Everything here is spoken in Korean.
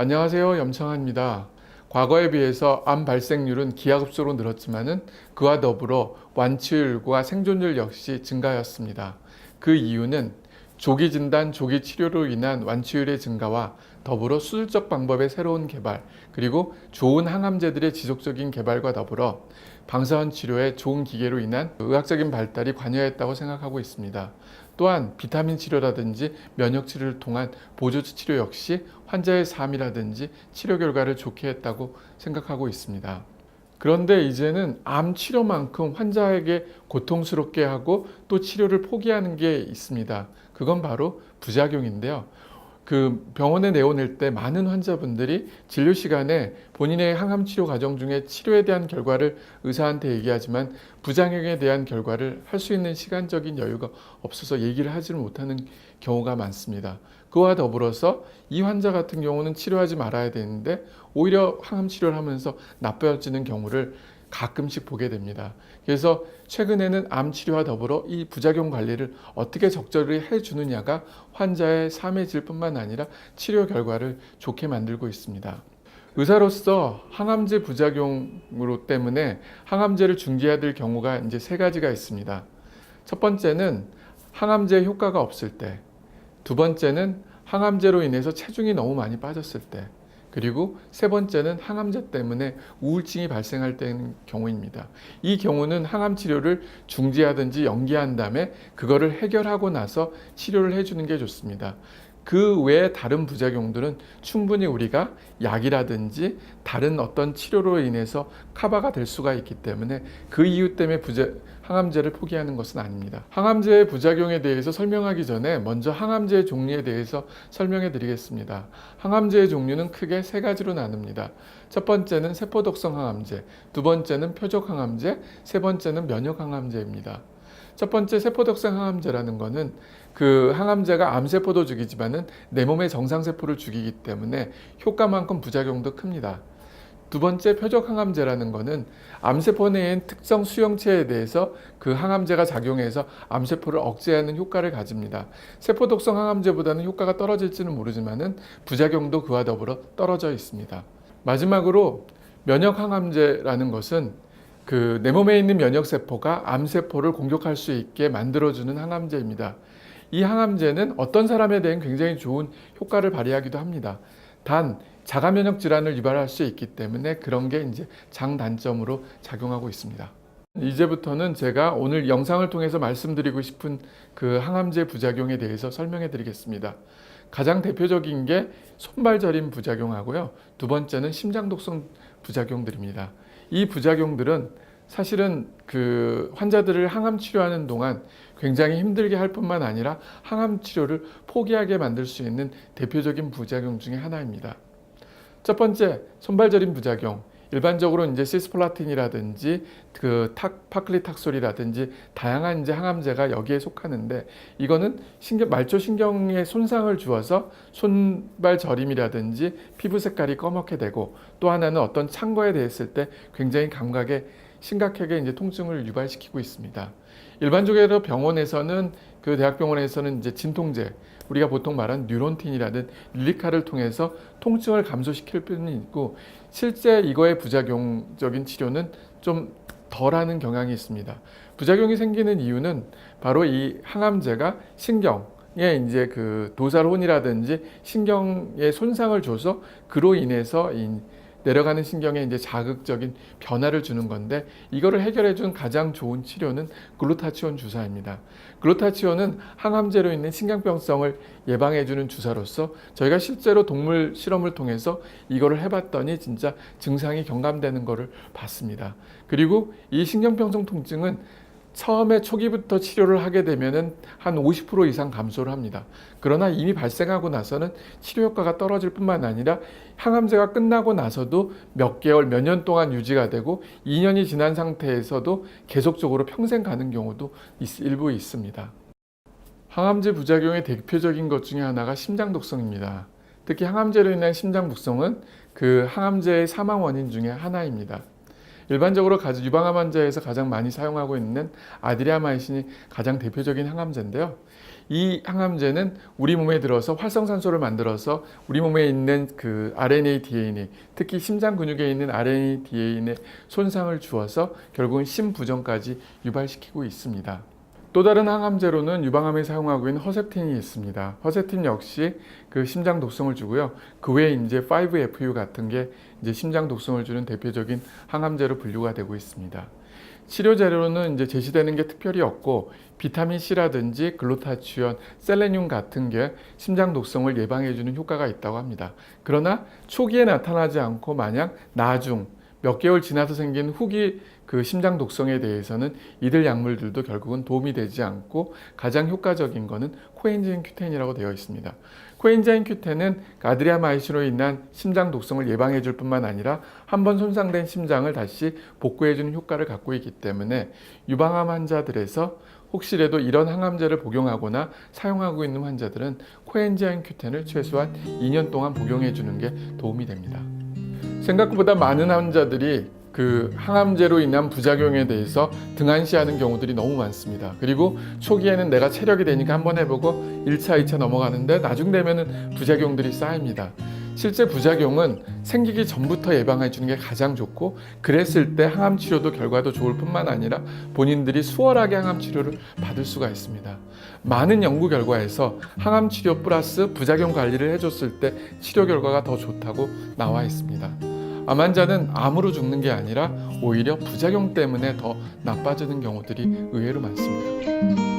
안녕하세요. 염청환입니다. 과거에 비해서 암 발생률은 기하급수로 늘었지만은 그와 더불어 완치율과 생존율 역시 증가하였습니다. 그 이유는 조기 진단, 조기 치료로 인한 완치율의 증가와 더불어 수술적 방법의 새로운 개발, 그리고 좋은 항암제들의 지속적인 개발과 더불어 방사선 치료의 좋은 기계로 인한 의학적인 발달이 관여했다고 생각하고 있습니다. 또한 비타민 치료라든지 면역 치료를 통한 보조 치료 역시 환자의 삶이라든지 치료 결과를 좋게 했다고 생각하고 있습니다. 그런데 이제는 암 치료만큼 환자에게 고통스럽게 하고 또 치료를 포기하는 게 있습니다. 그건 바로 부작용인데요. 그 병원에 내보낼 때 많은 환자분들이 진료 시간에 본인의 항암 치료 과정 중에 치료에 대한 결과를 의사한테 얘기하지만 부작용에 대한 결과를 할 수 있는 시간적인 여유가 없어서 얘기를 하지를 못하는 경우가 많습니다. 그와 더불어서 이 환자 같은 경우는 치료하지 말아야 되는데 오히려 항암 치료를 하면서 나빠지는 경우를 가끔씩 보게 됩니다. 그래서 최근에는 암 치료와 더불어 이 부작용 관리를 어떻게 적절히 해주느냐가 환자의 삶의 질뿐만 아니라 치료 결과를 좋게 만들고 있습니다. 의사로서 항암제 부작용으로 때문에 항암제를 중지해야 될 경우가 이제 세 가지가 있습니다. 첫 번째는 항암제 효과가 없을 때, 두 번째는 항암제로 인해서 체중이 너무 많이 빠졌을 때, 그리고 세 번째는 항암제 때문에 우울증이 발생할 때는 경우입니다. 이 경우는 항암 치료를 중지하든지 연기한 다음에 그거를 해결하고 나서 치료를 해주는 게 좋습니다. 그 외에 다른 부작용들은 충분히 우리가 약이라든지 다른 어떤 치료로 인해서 커버가 될 수가 있기 때문에 그 이유 때문에 부자, 항암제를 포기하는 것은 아닙니다. 항암제의 부작용에 대해서 설명하기 전에 먼저 항암제의 종류에 대해서 설명해 드리겠습니다. 항암제의 종류는 크게 세 가지로 나눕니다. 첫 번째는 세포독성 항암제, 두 번째는 표적 항암제, 세 번째는 면역 항암제입니다. 첫 번째 세포독성 항암제라는 것은 그 항암제가 암세포도 죽이지만은 내 몸의 정상세포를 죽이기 때문에 효과만큼 부작용도 큽니다. 두 번째 표적 항암제라는 것은 암세포 내엔 특정 수용체에 대해서 그 항암제가 작용해서 암세포를 억제하는 효과를 가집니다. 세포 독성 항암제보다는 효과가 떨어질지는 모르지만은 부작용도 그와 더불어 떨어져 있습니다. 마지막으로 면역 항암제라는 것은 그 내 몸에 있는 면역 세포가 암 세포를 공격할 수 있게 만들어 주는 항암제입니다. 이 항암제는 어떤 사람에 대한 굉장히 좋은 효과를 발휘하기도 합니다. 단 자가 면역 질환을 유발할 수 있기 때문에 그런 게 이제 장단점으로 작용하고 있습니다. 이제부터는 제가 오늘 영상을 통해서 말씀드리고 싶은 그 항암제 부작용에 대해서 설명해 드리겠습니다. 가장 대표적인 게 손발 저림 부작용하고요. 두 번째는 심장 독성 부작용들입니다. 이 부작용들은 사실은 그 환자들을 항암 치료하는 동안 굉장히 힘들게 할 뿐만 아니라 항암 치료를 포기하게 만들 수 있는 대표적인 부작용 중에 하나입니다. 첫 번째, 손발저림 부작용. 일반적으로 이제 시스플라틴이라든지 그 탁, 파클리탁솔이라든지 다양한 이제 항암제가 여기에 속하는데 이거는 신경, 말초 신경에 손상을 주어서 손발 저림이라든지 피부 색깔이 검게 되고 또 하나는 어떤 창거에 대했을 때 굉장히 감각에 심각하게 이제 통증을 유발시키고 있습니다. 일반적으로 병원에서는 그 대학병원에서는 이제 진통제 우리가 보통 말하는 뉴론틴이라든 릴리카를 통해서 통증을 감소시킬 필요는 있고 실제 이거의 부작용적인 치료는 좀 덜하는 경향이 있습니다. 부작용이 생기는 이유는 바로 이 항암제가 신경 에 이제 그 도살혼이라든지 신경에 손상을 줘서 그로 인해서 이 내려가는 신경에 이제 자극적인 변화를 주는 건데 이거를 해결해 준 가장 좋은 치료는 글루타치온 주사입니다. 글루타치온은 항암제로 있는 신경병성을 예방해 주는 주사로서 저희가 실제로 동물 실험을 통해서 이거를 해봤더니 진짜 증상이 경감되는 거를 봤습니다. 그리고 이 신경병성 통증은 처음에 초기부터 치료를 하게 되면은 한 50% 이상 감소를 합니다. 그러나 이미 발생하고 나서는 치료 효과가 떨어질 뿐만 아니라 항암제가 끝나고 나서도 몇 개월, 몇 년 동안 유지가 되고 2년이 지난 상태에서도 계속적으로 평생 가는 경우도 있- 일부 있습니다. 항암제 부작용의 대표적인 것 중에 하나가 심장 독성입니다. 특히 항암제로 인한 심장 독성은 그 항암제의 사망 원인 중에 하나입니다. 일반적으로 유방암 환자에서 가장 많이 사용하고 있는 아드리아마이신이 가장 대표적인 항암제인데요. 이 항암제는 우리 몸에 들어서 활성산소를 만들어서 우리 몸에 있는 그 RNA, DNA, 특히 심장 근육에 있는 RNA, DNA에 손상을 주어서 결국은 심부전까지 유발시키고 있습니다. 또 다른 항암제로는 유방암에 사용하고 있는 허셉틴이 있습니다. 허셉틴 역시 그 심장 독성을 주고요. 그 외에 이제 5FU 같은 게 이제 심장 독성을 주는 대표적인 항암제로 분류가 되고 있습니다. 치료 재료는 이제 제시되는 게 특별히 없고 비타민 C라든지 글루타치온, 셀레늄 같은 게 심장 독성을 예방해 주는 효과가 있다고 합니다. 그러나 초기에 나타나지 않고 만약 나중 몇 개월 지나서 생긴 후기 그 심장 독성에 대해서는 이들 약물들도 결국은 도움이 되지 않고 가장 효과적인 거는 코엔자임 Q10이라고 되어 있습니다. 코엔자임 Q10은 아드리아마이신으로 인한 심장 독성을 예방해 줄 뿐만 아니라 한 번 손상된 심장을 다시 복구해 주는 효과를 갖고 있기 때문에 유방암 환자들에서 혹시라도 이런 항암제를 복용하거나 사용하고 있는 환자들은 코엔자임 Q10을 최소한 2년 동안 복용해 주는 게 도움이 됩니다. 생각보다 많은 환자들이 그 항암제로 인한 부작용에 대해서 등한시하는 경우들이 너무 많습니다. 그리고 초기에는 내가 체력이 되니까 한번 해보고 1차, 2차 넘어가는데 나중 되면은 부작용들이 쌓입니다. 실제 부작용은 생기기 전부터 예방해 주는 게 가장 좋고 그랬을 때 항암 치료도 결과도 좋을 뿐만 아니라 본인들이 수월하게 항암 치료를 받을 수가 있습니다. 많은 연구 결과에서 항암 치료 플러스 부작용 관리를 해줬을 때 치료 결과가 더 좋다고 나와 있습니다. 암 환자는 암으로 죽는 게 아니라 오히려 부작용 때문에 더 나빠지는 경우들이 의외로 많습니다.